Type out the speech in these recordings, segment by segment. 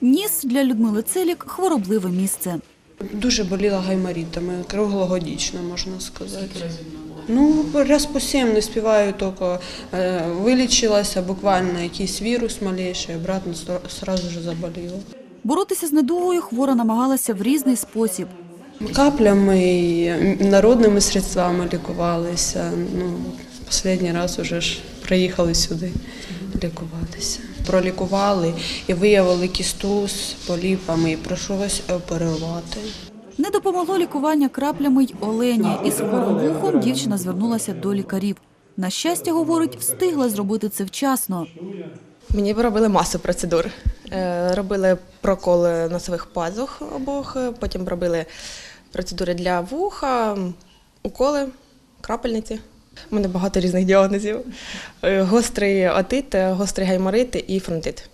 Ніс для Людмили Целік хворобливе місце. Дуже боліла гайморітами, круглогодічно, можна сказати. Ну, раз по сім не співаю, тільки е, вилічилася, буквально якийсь вірус малейший, обратно одразу ж заболіла. Боротися з недугою хвора намагалася в різний спосіб. Каплями і народними средствами лікувалися. Ну, останній раз уже ж приїхали сюди лікуватися. Пролікували і виявили кісту з поліпами, і прийшлося оперувати. Не допомогло лікування краплями й Олені. Із хворим вухом дівчина звернулася до лікарів. На щастя, говорить, встигла зробити це вчасно. Мені робили масу процедур. Е, Робили проколи носових пазух обох, е, потім робили процедури для вуха, уколи, крапельниці. У мене багато різних діагнозів. Е, Гострий отит, е, гострий гайморит і фронтит.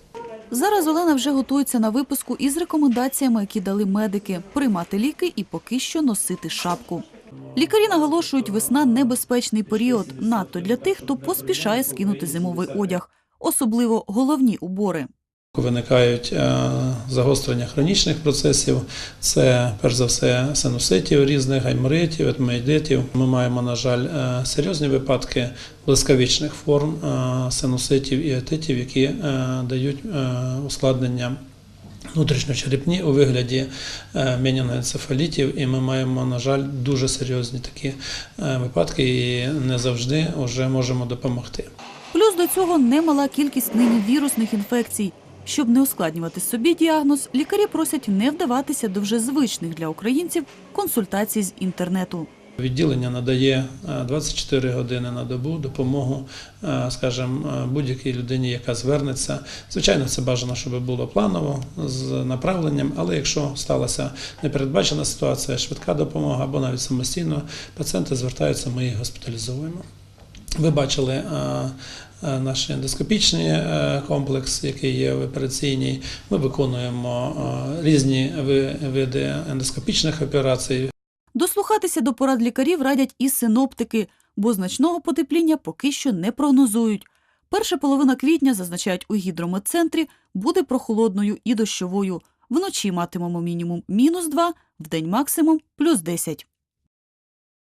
Зараз Олена вже готується на випуску із рекомендаціями, які дали медики – приймати ліки і поки що носити шапку. Лікарі наголошують, весна – небезпечний період, надто для тих, хто поспішає скинути зимовий одяг, особливо головні убори. Виникають е, загострення хронічних процесів, це перш за все синуситів різних, гайморитів, етмоїдитів. Ми маємо, на жаль, е, серйозні випадки блискавичних форм е, синуситів і етитів, які дають ускладнення внутрішньочерепні у вигляді менінгоенцефалітів, і ми маємо, на жаль, дуже серйозні такі випадки, і не завжди вже можемо допомогти. Плюс до цього немала кількість нині вірусних інфекцій. Щоб не ускладнювати собі діагноз, лікарі просять не вдаватися до вже звичних для українців консультацій з інтернету. Відділення надає е, 24 години на добу допомогу, е, скажімо, е, будь-якій людині, яка звернеться. Звичайно, це бажано, щоб було планово з направленням, але якщо сталася непередбачена ситуація, швидка допомога або навіть самостійно, пацієнти звертаються, ми їх госпіталізуємо. Ви бачили е, е, наш ендоскопічний е, комплекс, який є в операційній. Ми виконуємо різні види ендоскопічних операцій, Дослухатися до порад лікарів радять і синоптики, бо значного потепління поки що не прогнозують. Перша половина квітня, зазначають у гідрометцентрі, буде прохолодною і дощовою. Вночі матимемо мінімум мінус 2, вдень максимум плюс 10.